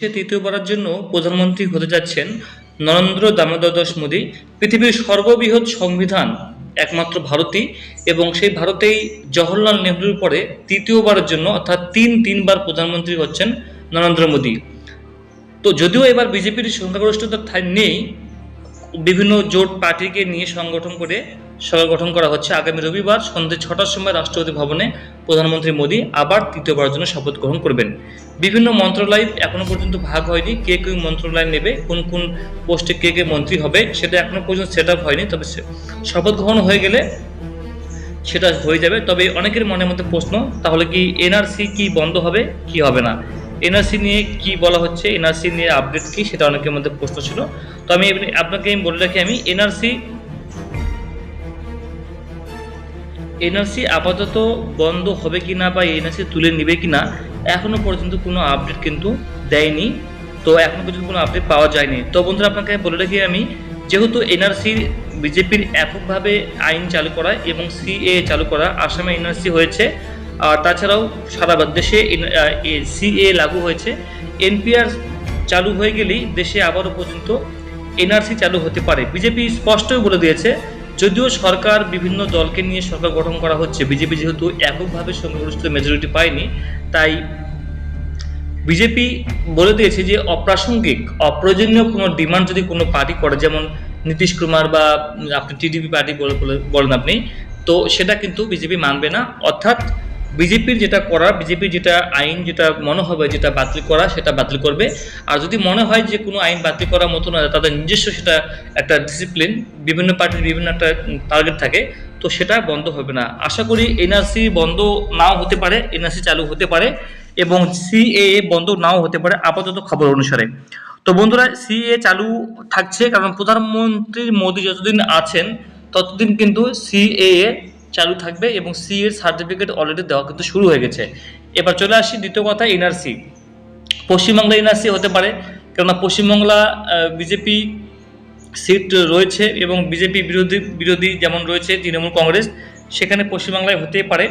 সে তৃতীয়বারের জন্য প্রধানমন্ত্রী হতে যাচ্ছেন নরেন্দ্র দামোদর দাস মোদী, পৃথিবীর সর্ববৃহৎ সংবিধান, একমাত্র ভারতই, এবং সেই ভারতেই জওহরলাল নেহরুর পরে তৃতীয়বারের জন্য, অর্থাৎ তিন তিনবার প্রধানমন্ত্রী হচ্ছেন নরেন্দ্র মোদী। তো যদিও এবার বিজেপির সংখ্যাগরিষ্ঠতা নেই, বিভিন্ন জোট পার্টিকে নিয়ে সংগঠন করে সরকার গঠন করা হচ্ছে আগামী রবিবার সন্ধ্যে ছটার সময় রাষ্ট্রপতি ভবনে প্রধানমন্ত্রী মোদী আবার তৃতীয়বার জন্য শপথ গ্রহণ করবেন। বিভিন্ন মন্ত্রণালয় এখনও পর্যন্ত ভাগ হয়নি কে কোন মন্ত্রণালয় নেবে, কোন কোন পোস্টে কে কে মন্ত্রী হবে সেটা এখনও পর্যন্ত সেট আপ হয়নি, তবে শপথ গ্রহণ হয়ে গেলে সেটা হয়ে যাবে। তবে অনেকের মনের মধ্যে প্রশ্ন, তাহলে কি এনআরসি কি বন্ধ হবে, কি হবে না? এনআরসি নিয়ে কি বলা হচ্ছে, এনআরসি নিয়ে আপডেট কি, সেটা অনেকের মধ্যে প্রশ্ন ছিল। তো আমি আপনাকে আমি বলে রাখি আমি, এনআরসি এনআরসি আপাতত বন্ধ হবে কি না বা এনআরসি তুলে নেবে কি না এখনও পর্যন্ত কোনো আপডেট কিন্তু দেয়নি। তো এখনও পর্যন্ত কোনো আপডেট পাওয়া যায়নি। তো বন্ধুরা, আপনাকে বলে রাখি আমি, যেহেতু এনআরসি বিজেপির এককভাবে আইন চালু করা এবং সিএ চালু করা, আসামে এনআরসি হয়েছে, আর তাছাড়াও সারা দেশে সিএ লাগু হয়েছে। এনপিআর চালু হয়ে গেলেই দেশে আবারও পর্যন্ত এনআরসি চালু হতে পারে। বিজেপি স্পষ্টই বলে দিয়েছে যদিও সরকার বিভিন্ন দলকে নিয়ে সরকার গঠন করা হচ্ছে, বিজেপি যেহেতু এককভাবে সংখ্যাগরিষ্ঠ মেজরিটি পায়নি, তাই বিজেপি বলে দিয়েছে যে অপ্রাসঙ্গিক, অপ্রয়োজনীয় কোনো ডিমান্ড যদি কোনো পার্টি করে, যেমন নীতিশ কুমার বা আপনি টিডিপি পার্টি বলে, বলে- বলেন আপনি, তো সেটা কিন্তু বিজেপি মানবে না। অর্থাৎ বিজেপির যেটা করা, বিজেপির যেটা আইন, যেটা মনে হবে যেটা বাতিল করা, সেটা বাতিল করবে। আর যদি মনে হয় যে কোনো আইন বাতিল করার মতো না তাদের নিজস্ব সেটা একটা ডিসিপ্লিন বিভিন্ন পার্টির বিভিন্ন একটা টার্গেট থাকে, তো সেটা বন্ধ হবে না। আশা করি এনআরসি বন্ধ নাও হতে পারে এনআরসি চালু হতে পারে এবং সিএএ বন্ধ নাও হতে পারে আপাতত খবর অনুসারে। তো বন্ধুরা সিএ চালু থাকছে কারণ প্রধানমন্ত্রী মোদী যতদিন আছেন, ততদিন কিন্তু সিএএ চালু থাকবে এবং সি এর সার্টিফিকেট অলরেডি দেওয়া কিন্তু শুরু হয়ে গেছে। এবার চলে আসি দ্বিতীয় কথা এনআরসি পশ্চিমবাংলা এনআরসি হতে পারে, কেননা পশ্চিমবাংলা বিজেপি সিট রয়েছে এবং বিজেপি বিরোধী বিরোধী যেমন রয়েছে তৃণমূল কংগ্রেস, সেখানে পশ্চিমবাংলায় হতেই পারে।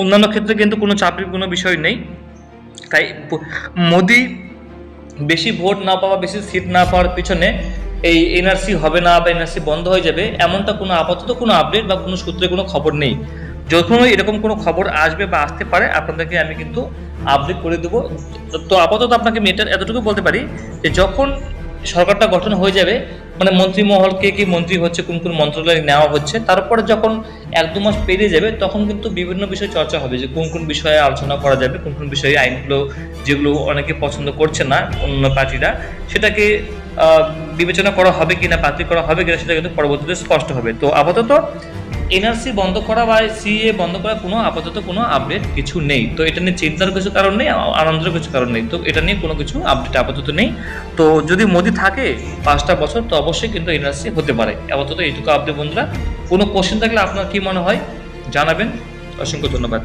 অন্যান্য ক্ষেত্রে কিন্তু কোনো চাপের কোনো বিষয় নেই। তাই মোদি বেশি ভোট না পাওয়া, বেশি সিট না পাওয়ার পিছনে এই এনআরসি হবে না বা এনআরসি বন্ধ হয়ে যাবে, এমনটা কোনো আপাতত কোনো আপডেট বা কোনো সূত্রে কোনো খবর নেই। যখনই এরকম কোনো খবর আসবে বা আসতে পারে, আপনাদেরকে আমি কিন্তু আপডেট করে দেবো। তো আপাতত আপনাকে এটা এতটুকু বলতে পারি যে যখন সরকারটা গঠন হয়ে যাবে মানে মন্ত্রী মহল কে কি মন্ত্রী হচ্ছে, কোন কোন মন্ত্রণালয় নেওয়া হচ্ছে, তারপরে যখন এক দু মাস পেরিয়ে যাবে, তখন কিন্তু বিভিন্ন বিষয় চর্চা হবে যে কোন কোন বিষয়ে আলোচনা করা যাবে, কোন কোন বিষয়ে আইনগুলো যেগুলো অনেকে পছন্দ করছে না অন্য পার্টিরা, সেটাকে বিবেচনা করা হবে কিনা বাতিল করা হবে কিনা সেটা কিন্তু পরবর্তীতে স্পষ্ট হবে। তো আপাতত এনআরসি বন্ধ করা বা সিএ বন্ধ করা কোনো, আপাতত কোনো আপডেট কিছু নেই। তো এটা নিয়ে চিন্তার কিছু কারণ নেই, আনন্দের কিছু কারণ নেই। তো এটা নিয়ে কোনো কিছু আপডেট আপাতত নেই। তো যদি মোদি থাকে পাঁচটা বছর, তো অবশ্যই কিন্তু এনআরসি হতে পারে। আপাতত এইটুকু আপডেট বন্ধুরা। কোনো কোশ্চেন থাকলে আপনার কি মনে হয় জানাবেন। অসংখ্য ধন্যবাদ।